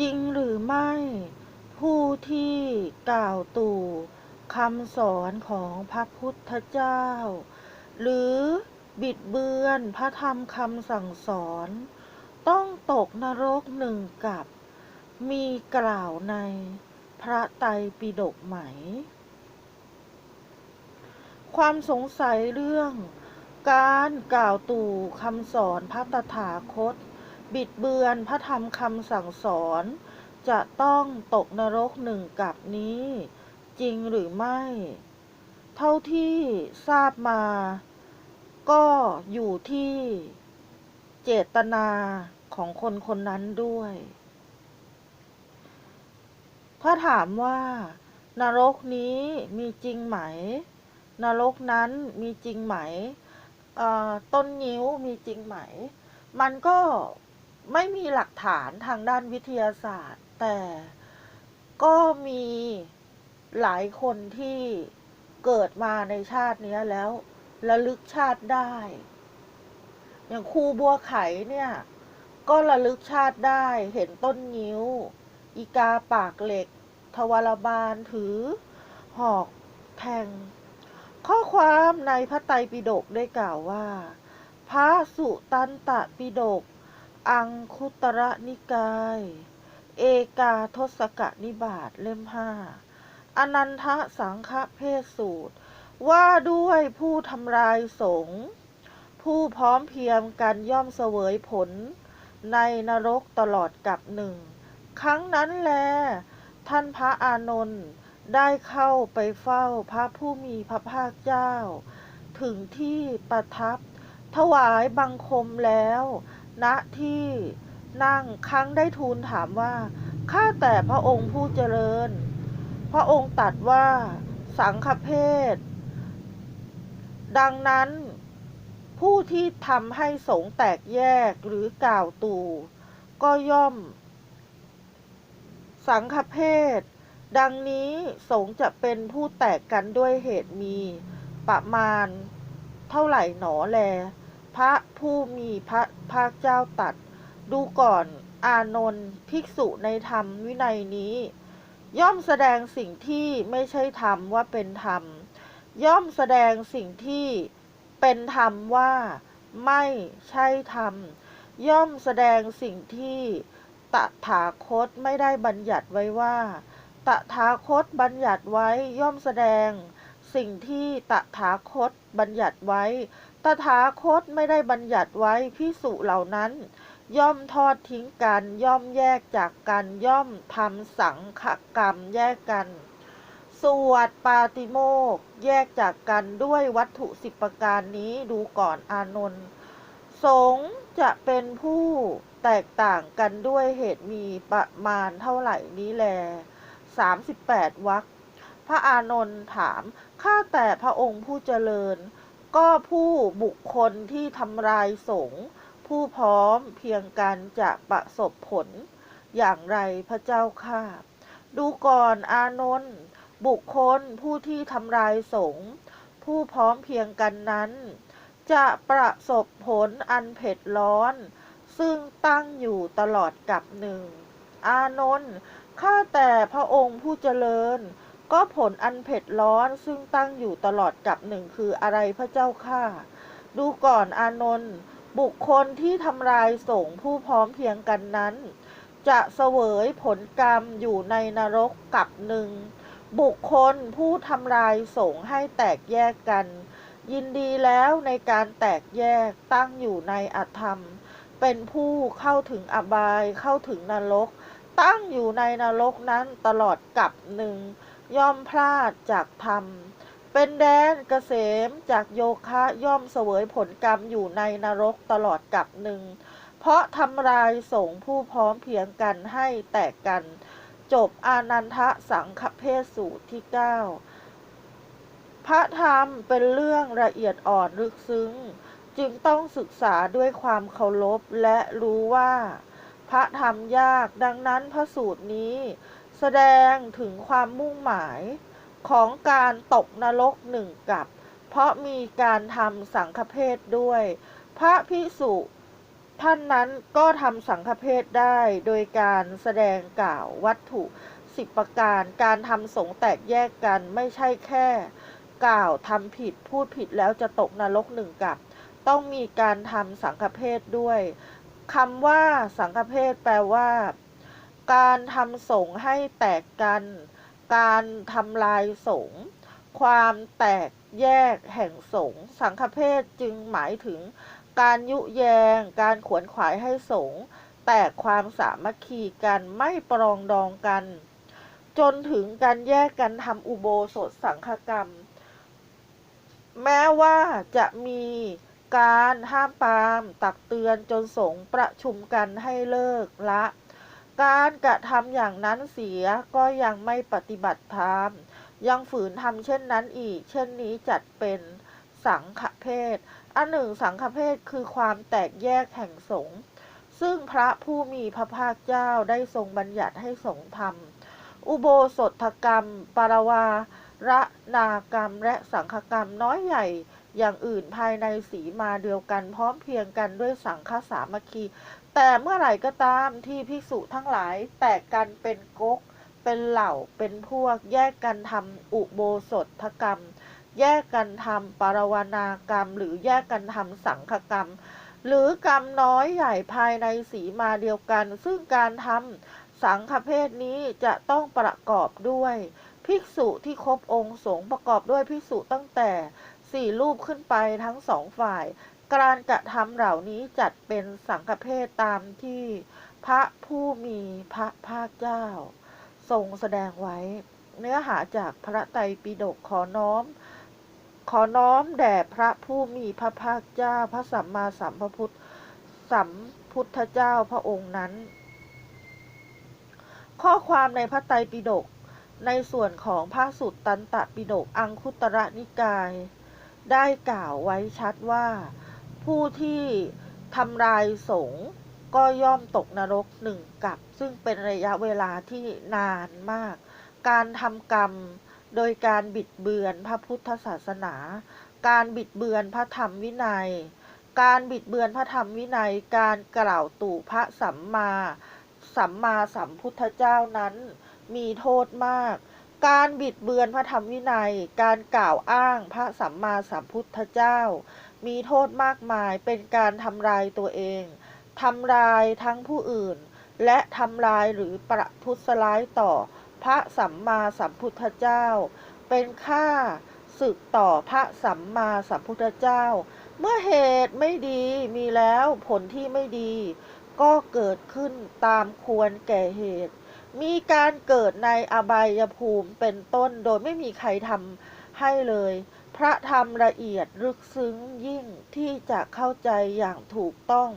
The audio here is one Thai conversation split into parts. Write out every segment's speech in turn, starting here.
จริงหรือไม่ ผู้ที่กล่าวตู่คำสอนของพระพุทธเจ้า หรือบิดเบือนพระธรรมคำสั่งสอน ต้องตกนรกหนึ่งกับ มีกล่าวในพระไตรปิฎกไหม ความสงสัยเรื่อง การกล่าวตู่คำสอนพระตถาคต บิดเบือนพระธรรมคำสั่งสอน จะต้องตกนรกหนึ่งกับนี้ จริงหรือไม่ เท่าที่ทราบมา ก็อยู่ที่เจตนาของคนคนนั้นด้วย ถ้าถามว่านรกนี้มีจริงไหม นรกนั้นมีจริงไหมต้นนิ้วมีจริงไหม มันก็ ไม่มีหลักฐานทางด้านวิทยาศาสตร์ แต่ก็มีหลายคนที่เกิดมาในชาตินี้แล้วระลึกชาติได้ อย่างครูบัวไข่เนี่ย ก็ระลึกชาติได้เห็นต้นนิ้ว อีกาปากเหล็ก ทวารบาลถือ หอกแทง ข้อความในพระไตรปิฎกได้กล่าวว่า พระสุตันตปิฎก อังคุตระนิกาย เอกาทศกนิบาตเล่มห้าอนันทสังฆเพศสูตร ว่าด้วยผู้ทำลายสงฆ์ผู้พร้อมเพียงกันย่อมเสวยผล ในนรกตลอดกับหนึ่ง ครั้งนั้นแล ท่านพระอานนท์ได้เข้าไปเฝ้าพระผู้มีพระภาคเจ้า ถึงที่ประทับ ถวายบังคมแล้ว ณที่นั่งครั้งได้ทูลถามว่า ข้าแต่พระองค์ผู้เจริญ พระองค์ตรัดว่าสังฆเพศ ดังนั้น ผู้ที่ทำให้สงแตกแยกหรือกล่าวตู่ ก็ย่อม สังฆเพศ ดังนี้สงจะเป็นผู้แตกกันด้วยเหตุมีประมาณ เท่าไหร่หนอแล พระผู้มีพระภาคเจ้าตัด ดูก่อนอานนท์ภิกษุในธรรมวินัยนี้ ย่อมแสดงสิ่งที่ไม่ใช่ธรรมว่าเป็นธรรม ย่อมแสดงสิ่งที่เป็นธรรมว่าไม่ใช่ธรรม ย่อมแสดงสิ่งที่ตถาคตไม่ได้บัญญัติไว้ว่า ตถาคตบัญญัติไว้ย่อมแสดง สิ่งที่ตถาคตบัญญัติไว้ ตถาคตไม่ได้บัญญัติไว้พิสุเหล่านั้น ย่อมทอดทิ้งกัน ย่อมแยกจากกัน ย่อมทำสังฆกรรมแยกกัน สวดปาติโมกแยกจากกันด้วยวัตถุสิบประการนี้ดูก่อนอานนท์สงจะเป็นผู้แตกต่างกันด้วยเหตุมีประมาณเท่าไหร่นี้แลสามสิบแปดวรรคพระอานนท์ถาม ข้าแต่พระองค์ผู้เจริญ ก็ผู้บุคคลที่ทำลายสงฆ์ผู้พร้อมเพียงกันจะประสบผล อย่างไรพระเจ้าข้าดูก่อนอานนท์บุคคลผู้ที่ทำลายสงฆ์ผู้พร้อมเพียงกันนั้น จะประสบผลอันเผ็ดร้อน ซึ่งตั้งอยู่ตลอดกับหนึ่ง อานนท์ข้าแต่พระองค์ผู้เจริญ ก็ผลอันเผ็ดร้อนซึ่งตั้งอยู่ตลอดกับหนึ่งคืออะไรพระเจ้าข้าดูก่อนอานนท์บุคคลที่ทำลายสงผู้พร้อมเพียงกันนั้น จะเสวยผลกรรมอยู่ในนรกกับหนึ่ง บุคคลผู้ทำลายสงให้แตกแยกกัน ยินดีแล้วในการแตกแยกตั้งอยู่ในอธรรม เป็นผู้เข้าถึงอบายเข้าถึงนรก ตั้งอยู่ในนรกนั้นตลอดกับหนึ่ง ย่อมพลาดจากธรรม เป็นแดนเกษมจากโยคะย่อมเสวยผลกรรมอยู่ในนรกตลอดกับหนึ่ง เพราะทำลายสงผู้พร้อมเพียงกันให้แตกกัน จบอานันทะสังฆเพศสูตรที่ 9 พระธรรมเป็นเรื่องละเอียดอ่อนลึกซึ้ง จึงต้องศึกษาด้วยความเคารพและรู้ว่า พระธรรมยากดังนั้นพระสูตรนี้ แสดงถึงความมุ่งหมายของการตกนรกหนึ่งกับ เพราะมีการทำสังฆเพศด้วย พระพิสุท่านนั้นก็ทำสังฆเพศได้โดยการแสดงกล่าววัตถุสิบประการการทำสงแตกแยกกันไม่ใช่แค่ กล่าวทำผิดพูดผิดแล้วจะตกนรกหนึ่งกับ ต้องมีการทำสังฆเพศด้วยคำว่าสังฆเพศแปลว่า การทำสงให้แตกกัน การทำลายสงความแตกแยกแห่งสงสังฆเพศจึงหมายถึง การยุแยง การขวนขวายให้สงแตกความสามัคคีกันไม่ปรองดองกัน จนถึงการแยกกันทำอุโบสถสังฆกรรม แม้ว่าจะมีการห้ามปาม ตักเตือนจนสงประชุมกันให้เลิกละ การกระทำอย่างนั้นเสียก็ยังไม่ปฏิบัติธรรมยังฝืนทำเช่นนั้นอีก เช่นนี้จัดเป็นสังฆเพศอันหนึ่งสังฆเพศคือความแตกแยกแห่งสงฆ์ซึ่งพระผู้มีพระภาคเจ้าได้ทรงบัญญัติให้สงฆ์ทำอุโบสถกรรมปรวาระนากรรม และสังฆกรรมน้อยใหญ่อย่างอื่นภายในสีมาเดียวกันพร้อมเพียงกันด้วยสังฆสามัคคี แต่เมื่อไหร่ก็ตามที่ภิกษุทั้งหลายแตกกันเป็นก๊ก เป็นเหล่า เป็นพวก แยกกันทำอุโบสถกรรม แยกกันทำปรวานากรรม หรือแยกกันทำสังฆกรรม หรือกรรมน้อยใหญ่ภายในสีมาเดียวกัน ซึ่งการทำสังฆเพศนี้จะต้องประกอบด้วย ภิกษุที่ครบองค์สงประกอบด้วยภิกษุตั้งแต่สี่รูปขึ้นไปทั้งสองฝ่าย การกระทำเหล่านี้จัดเป็นสังฆเพศตามที่พระผู้มีพระภาคเจ้า ทรงแสดงไว้ เนื้อหาจากพระไตรปิฎกขอน้อม ขอน้อมแด่พระผู้มีพระภาคเจ้า พระสัมมาสัมพุทธสัมพุทธเจ้าพระองค์นั้น ข้อความในพระไตรปิฎกในส่วนของพระสุตตันตปิฎกอังคุตระนิกาย ได้กล่าวไว้ชัดว่า ผู้ที่ทำลายสงก็ย่อมตกนรกหนึ่งกับ ซึ่งเป็นระยะเวลาที่นานมาก การทำกรรมโดยการบิดเบือนพระพุทธศาสนา การบิดเบือนพระธรรมวินัย การบิดเบือนพระธรรมวินัย การกล่าวตู่พระสัมมา สัมมาสัมพุทธเจ้านั้นมีโทษมาก การบิดเบือนพระธรรมวินัย การกล่าวอ้างพระสัมมาสัมพุทธเจ้า มีโทษมากมายเป็นการทำลายตัวเองทำลายทั้งผู้อื่น และทำลายหรือประทุษร้ายต่อพระสัมมาสัมพุทธเจ้า เป็นค่าศึกต่อพระสัมมาสัมพุทธเจ้า เมื่อเหตุไม่ดีมีแล้วผลที่ไม่ดี ก็เกิดขึ้นตามควรแก่เหตุ มีการเกิดในอบายภูมิเป็นต้นโดยไม่มีใครทำให้เลย พระธรรมละเอียดลึกซึ้งยิ่งที่จะเข้าใจอย่างถูกต้อง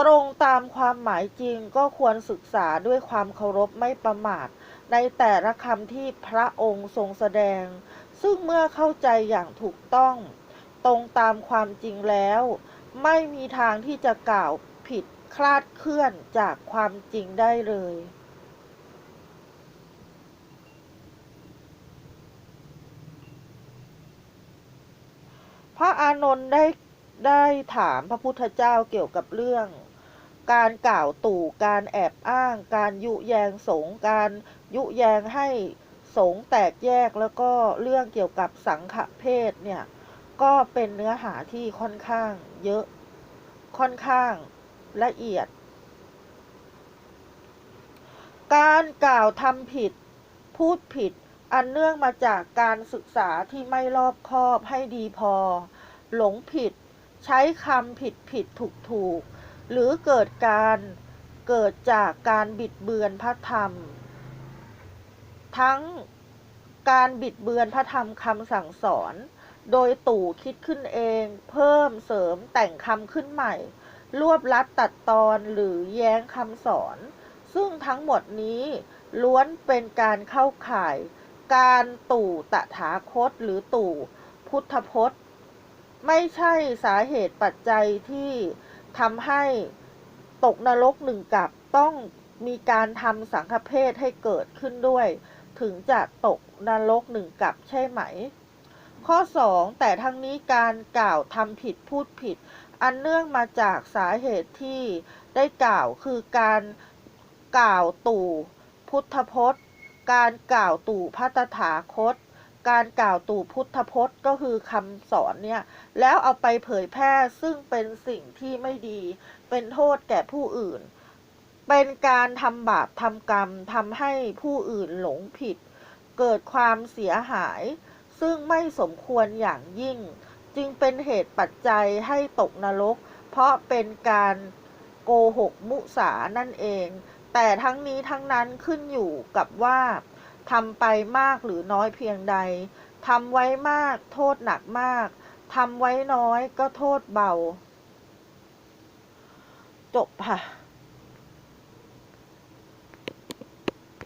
ตรงตามความหมายจริงก็ควรศึกษาด้วยความเคารพไม่ประมาท ในแต่ละคำที่พระองค์ทรงแสดง ซึ่งเมื่อเข้าใจอย่างถูกต้อง ตรงตามความจริงแล้ว ไม่มีทางที่จะกล่าวผิดคลาดเคลื่อนจากความจริงได้เลย ระอานนท์ได้ได้ถามพระพุทธเจ้าเกี่ยวกับเรื่อง การกล่าวตู่การแอบอ้าง การยุแยงสงการยุแยงให้สงแตกแยกแล้วก็เรื่องเกี่ยวกับสังฆเพศเนี่ยก็เป็นเนื้อหาที่ค่อนข้างเยอะค่อนข้างละเอียด การกล่าวทำผิด พูดผิด อันเนื่องมาจากการศึกษาที่ไม่รอบคอบให้ดีพอ หลงผิด ใช้คำผิดผิดถูกถูก หรือเกิดการเกิดจากการบิดเบือนพระธรรม ทั้งการบิดเบือนพระธรรมคำสั่งสอน โดยตู่คิดขึ้นเอง เพิ่มเสริมแต่งคำขึ้นใหม่ รวบลัดตัดตอนหรือแย้งคำสอน ซึ่งทั้งหมดนี้ล้วนเป็นการเข้าข่าย การตู่ตถาคตหรือตู่พุทธพจน์ ไม่ใช่สาเหตุปัจจัยที่ทำให้ตกนรกหนึ่งกับต้องมีการทำสังฆเพศให้เกิดขึ้นด้วย ถึงจะตกนรกหนึ่งกับใช่ไหม ข้อ 2 แต่ทั้งนี้การกล่าวทำผิดพูดผิด อันเนื่องมาจากสาเหตุที่ได้กล่าวคือการกล่าวตู่พุทธพจน์ การกล่าวตู่พัตถาคต การกล่าวตู่พุทธพจน์ก็คือคำสอนเนี่ย แล้วเอาไปเผยแพร่ซึ่งเป็นสิ่งที่ไม่ดี เป็นโทษแก่ผู้อื่น เป็นการทำบาปทำกรรมทำให้ผู้อื่นหลงผิด เกิดความเสียหาย ซึ่งไม่สมควรอย่างยิ่ง จึงเป็นเหตุปัจจัยให้ตกนรก เพราะเป็นการโกหกมุสานั่นเอง แต่ทั้งนี้ทั้งนั้นขึ้นอยู่กับว่าทำไปมากหรือน้อยเพียงใดทำไว้มากโทษหนักมากทำไว้น้อยก็โทษเบา จบค่ะ